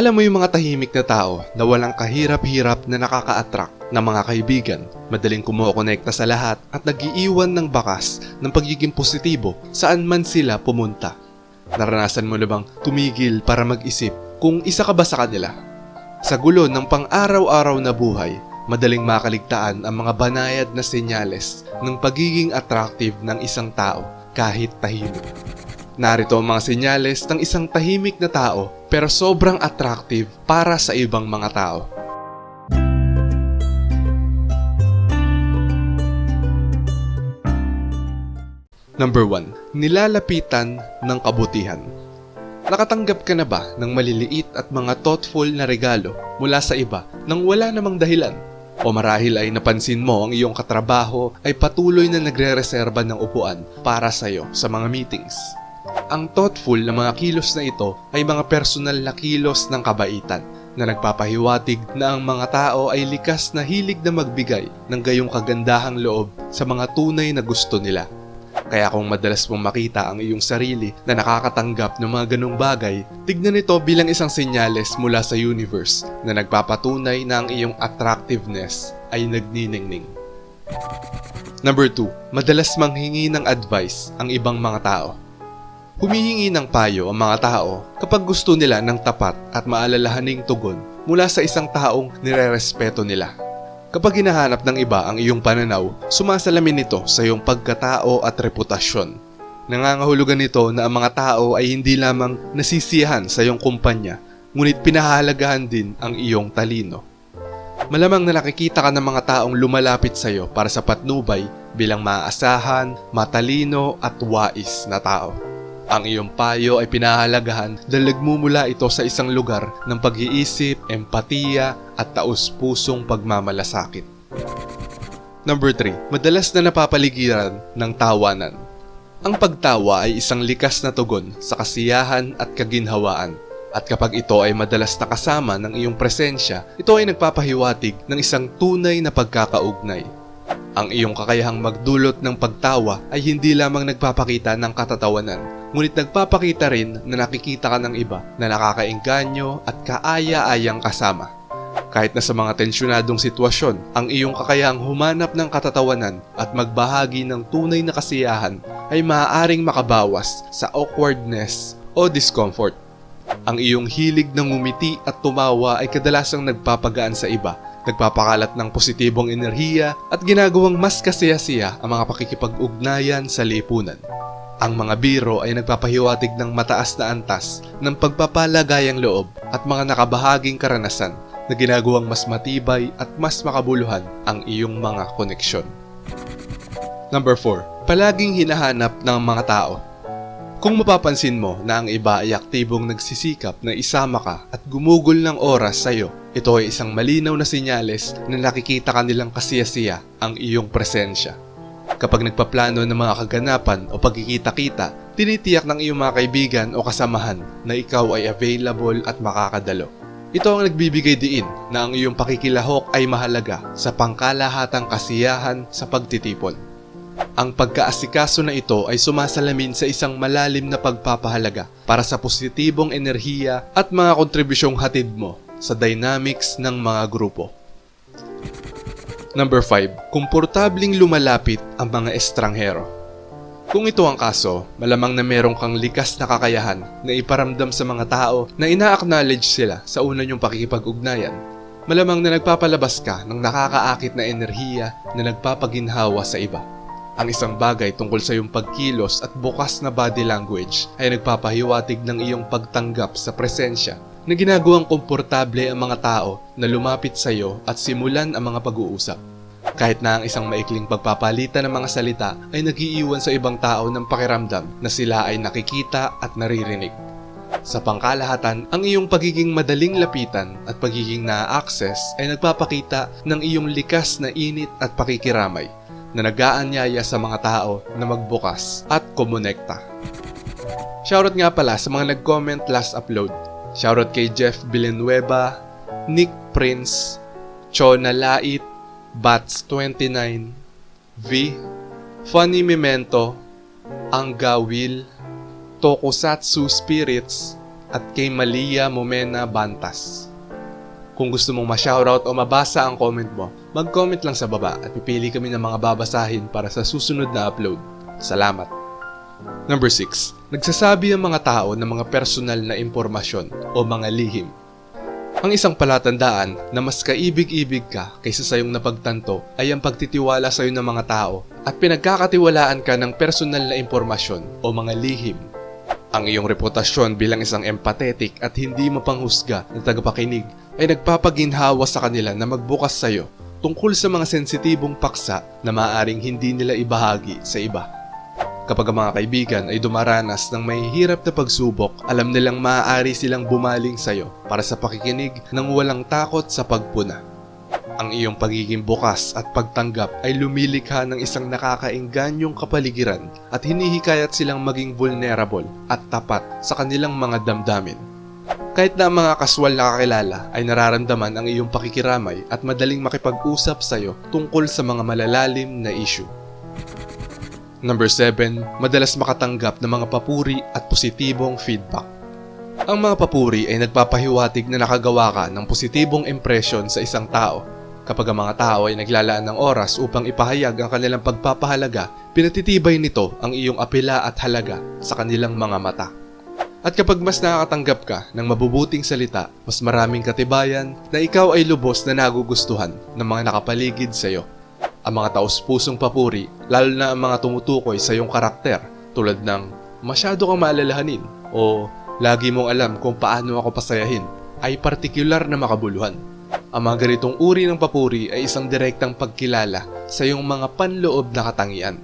Alam mo yung mga tahimik na tao na walang kahirap-hirap na nakaka-attract ng mga kaibigan, madaling kumukonekta sa lahat at nagiiwan ng bakas ng pagiging positibo saan man sila pumunta. Naranasan mo na bang tumigil para mag-isip kung isa ka ba sa kanila? Sa gulo ng pang-araw-araw na buhay, madaling makaligtaan ang mga banayad na senyales ng pagiging attractive ng isang tao kahit tahimik. Narito ang mga senyales ng isang tahimik na tao pero sobrang attractive para sa ibang mga tao. Number 1. Nilalapitan ng kabutihan. Nakatanggap ka na ba ng maliliit at mga thoughtful na regalo mula sa iba nang wala namang dahilan? O marahil ay napansin mo ang iyong katrabaho ay patuloy na nagre-reserba ng upuan para sa iyo sa mga meetings. Ang thoughtful na mga kilos na ito ay mga personal na kilos ng kabaitan na nagpapahiwatig na ang mga tao ay likas na hilig na magbigay ng gayong kagandahang loob sa mga tunay na gusto nila. Kaya kung madalas mong makita ang iyong sarili na nakakatanggap ng mga ganong bagay, tignan ito bilang isang senyales mula sa universe na nagpapatunay na ang iyong attractiveness ay nagniningning. Number 2. Madalas manghingi ng advice ang ibang mga tao. Humihingi ng payo ang mga tao kapag gusto nila ng tapat at maalalahaning tugon mula sa isang taong nirerespeto nila. Kapag hinahanap ng iba ang iyong pananaw, sumasalamin nito sa iyong pagkatao at reputasyon. Nangangahulugan nito na ang mga tao ay hindi lamang nasisiyahan sa iyong kumpanya, ngunit pinahahalagahan din ang iyong talino. Malamang na nakikita ka ng mga taong lumalapit sa iyo para sa patnubay bilang maaasahan, matalino at wais na tao. Ang iyong payo ay pinahalagahan dahil nagmumula ito sa isang lugar ng pag-iisip, empatiya at taus-pusong pagmamalasakit. Number 3. Madalas na napapaligiran ng tawanan. Ang pagtawa ay isang likas na tugon sa kasiyahan at kaginhawaan. At kapag ito ay madalas nakasama ng iyong presensya, ito ay nagpapahiwatig ng isang tunay na pagkakaugnay. Ang iyong kakayahang magdulot ng pagtawa ay hindi lamang nagpapakita ng katatawanan, ngunit nagpapakita rin na nakikita ka ng iba na nakakaengganyo at kaaya-ayang kasama. Kahit na sa mga tensyonadong sitwasyon, ang iyong kakayahang humanap ng katatawanan at magbahagi ng tunay na kasiyahan ay maaaring makabawas sa awkwardness o discomfort. Ang iyong hilig ng ngumiti at tumawa ay kadalasang nagpapagaan sa iba nagpapakalat ng positibong enerhiya at ginagawang mas kasiyasiya ang mga pakikipag-ugnayan sa lipunan. Ang mga biro ay nagpapahiwatig ng mataas na antas ng pagpapalagayang loob at mga nakabahaging karanasan na ginagawang mas matibay at mas makabuluhan ang iyong mga koneksyon. Number 4. Palaging hinahanap ng mga tao kung mapapansin mo na ang iba ay aktibong nagsisikap na isama ka at gumugol ng oras sa iyo, ito ay isang malinaw na sinyales na nakikita kanilang kasiyasiya ang iyong presensya. Kapag nagpaplano ng mga kaganapan o pagkikita-kita, tinitiyak ng iyong mga kaibigan o kasamahan na ikaw ay available at makakadalo. Ito ang nagbibigay diin na ang iyong pakikilahok ay mahalaga sa pangkalahatang kasiyahan sa pagtitipon. Ang pagkaasikaso na ito ay sumasalamin sa isang malalim na pagpapahalaga para sa positibong enerhiya at mga kontribusyong hatid mo sa dynamics ng mga grupo. Number 5. Komportabling lumalapit ang mga estranghero. Kung ito ang kaso, malamang na meron kang likas na kakayahan na iparamdam sa mga tao na ina-acknowledge sila sa una niyong pakikipag-ugnayan. Malamang na nagpapalabas ka ng nakakaakit na enerhiya na nagpapaginhawa sa iba. Ang isang bagay tungkol sa iyong pagkilos at bukas na body language ay nagpapahiwatig ng iyong pagtanggap sa presensya na ginagawang komportable ang mga tao na lumapit sa iyo at simulan ang mga pag-uusap. Kahit na ang isang maikling pagpapalitan ng mga salita ay nagiiwan sa ibang tao ng pakiramdam na sila ay nakikita at naririnig. Sa pangkalahatan, ang iyong pagiging madaling lapitan at pagiging na-access ay nagpapakita ng iyong likas na init at pakikiramay na nag-aanyaya sa mga tao na magbukas at kumonekta. Shoutout nga pala sa mga nag-comment last upload. Shoutout kay Jeff Villanueva, Nick Prince, Chona Lait, Bats29, V, Funny Memento, Angga Will, Tokusatsu Spirits, at kay Malia Momena Bantas. Kung gusto mong ma-shoutout o mabasa ang comment mo, mag-comment lang sa baba at pipili kami ng mga babasahin para sa susunod na upload. Salamat! Number 6. Nagsasabi ang mga tao ng mga personal na impormasyon o mga lihim. Ang isang palatandaan na mas kaibig-ibig ka kaysa sa iyong napagtanto ay ang pagtitiwala sa iyo ng mga tao at pinagkakatiwalaan ka ng personal na impormasyon o mga lihim. Ang iyong reputasyon bilang isang empathetic at hindi mapanghusga na tagapakinig ay nagpapaginhawa sa kanila na magbukas sa iyo tungkol sa mga sensitibong paksa na maaaring hindi nila ibahagi sa iba. Kapag ang mga kaibigan ay dumaranas ng may hirap na pagsubok, alam nilang maaari silang bumaling sa iyo para sa pakikinig ng walang takot sa pagpuna. Ang iyong pagiging bukas at pagtanggap ay lumilikha ng isang nakakaingganyong kapaligiran at hinihikayat silang maging vulnerable at tapat sa kanilang mga damdamin. Kahit na ang mga kaswal na kakilala ay nararamdaman ang iyong pakikiramay at madaling makipag-usap sa iyo tungkol sa mga malalalim na issue. Number 7, madalas makatanggap ng mga papuri at positibong feedback. Ang mga papuri ay nagpapahiwatig na nakagawa ka ng positibong impression sa isang tao. Kapag ang mga tao ay naglalaan ng oras upang ipahayag ang kanilang pagpapahalaga, pinatitibay nito ang iyong apela at halaga sa kanilang mga mata. At kapag mas nakakatanggap ka ng mabubuting salita, mas maraming katibayan na ikaw ay lubos na nagugustuhan ng mga nakapaligid sa iyo. Ang mga taus-pusong papuri, lalo na ang mga tumutukoy sa iyong karakter tulad ng masyado kang maalalahanin o lagi mong alam kung paano ako pasayahin, ay partikular na makabuluhan. Ang mga ganitong uri ng papuri ay isang direktang pagkilala sa iyong mga panloob na katangian.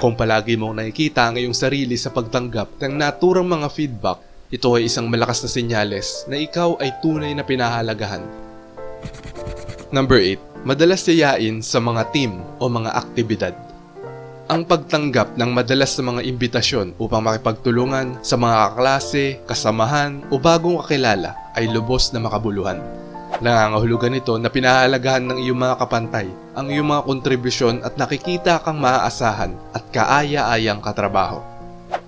Kung palagi mong nakikita ang iyong sarili sa pagtanggap ng naturang mga feedback, ito ay isang malakas na senyales na ikaw ay tunay na pinahalagahan. Number 8. Madalas yayain sa mga team o mga aktibidad. Ang pagtanggap ng madalas sa mga imbitasyon upang makipagtulungan sa mga kaklase, kasamahan o bagong kakilala ay lubos na makabuluhan. Nangangahulugan ito na pinahalagahan ng iyong mga kapantay ang iyong mga kontribusyon at nakikita kang maaasahan at kaaya-ayang katrabaho.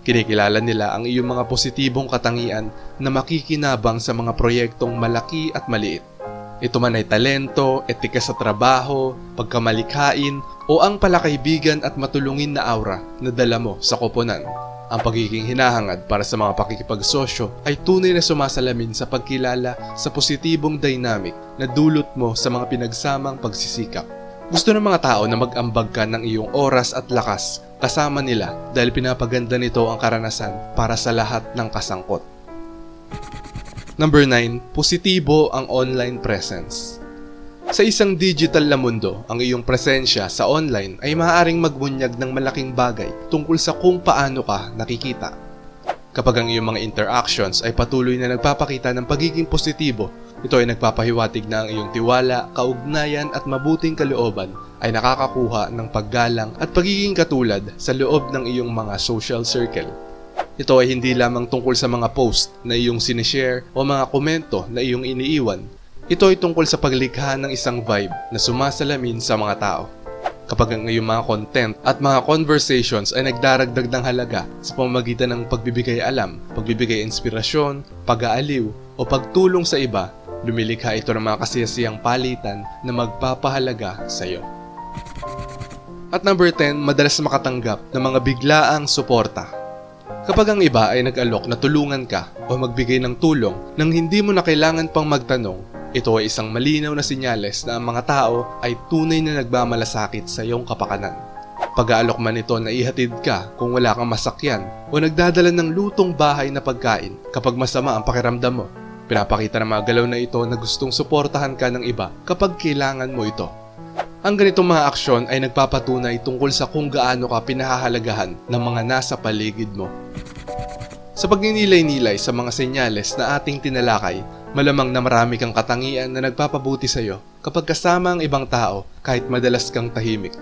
Kinikilala nila ang iyong mga positibong katangian na makikinabang sa mga proyektong malaki at maliit. Ito man ay talento, etika sa trabaho, pagkamalikhain, o ang palakaibigan at matulungin na aura na dala mo sa koponan. Ang pagiging hinahangad para sa mga pakikipagsosyo ay tunay na sumasalamin sa pagkilala sa positibong dynamic na dulot mo sa mga pinagsamang pagsisikap. Gusto ng mga tao na mag-ambag ka ng iyong oras at lakas kasama nila dahil pinapaganda nito ang karanasan para sa lahat ng kasangkot. Number 9, positibo ang online presence. Sa isang digital na mundo, ang iyong presensya sa online ay maaaring magbunyag ng malaking bagay tungkol sa kung paano ka nakikita. Kapag ang iyong mga interactions ay patuloy na nagpapakita ng pagiging positibo, ito ay nagpapahiwatig na ang iyong tiwala, kaugnayan at mabuting kalooban ay nakakakuha ng paggalang at pagiging katulad sa loob ng iyong mga social circle. Ito ay hindi lamang tungkol sa mga post na iyong sinishare o mga komento na iyong iniiwan. Ito ay tungkol sa paglikha ng isang vibe na sumasalamin sa mga tao. Kapag ang iyong mga content at mga conversations ay nagdaragdag ng halaga sa pamamagitan ng pagbibigay alam, pagbibigay inspirasyon, pag-aaliw o pagtulong sa iba, lumilikha ito ng mga kasiyasiyang palitan na magpapahalaga sa iyo. At number 10, madalas makatanggap ng mga biglaang suporta Kapag ang iba ay nag-alok na tulungan ka o magbigay ng tulong nang hindi mo na kailangan pang magtanong, ito ay isang malinaw na sinyales na ang mga tao ay tunay na nagmamalasakit sa iyong kapakanan. Pag-aalok man ito na ihatid ka kung wala kang masakyan o nagdadala ng lutong bahay na pagkain kapag masama ang pakiramdam mo. Pinapakita ng mga galaw na ito na gustong suportahan ka ng iba kapag kailangan mo ito. Ang ganitong mga aksyon ay nagpapatunay tungkol sa kung gaano ka pinahahalagahan ng mga nasa paligid mo. Sa pagninilay-nilay sa mga senyales na ating tinalakay, malamang na marami kang katangian na nagpapabuti sa iyo kapag kasama ang ibang tao kahit madalas kang tahimik.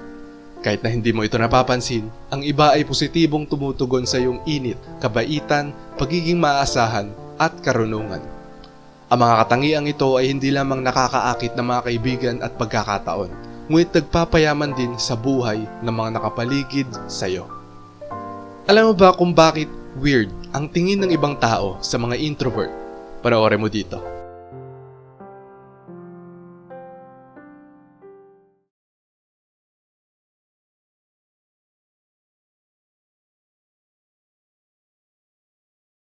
Kahit na hindi mo ito napapansin, ang iba ay positibong tumutugon sa iyong init, kabaitan, pagiging maaasahan, at karunungan. Ang mga katangiang ito ay hindi lamang nakakaakit ng mga kaibigan at pagkakataon, ngunit nagpapayaman din sa buhay ng mga nakapaligid sa iyo. Alam mo ba kung bakit weird ang tingin ng ibang tao sa mga introvert. Panoorin mo dito.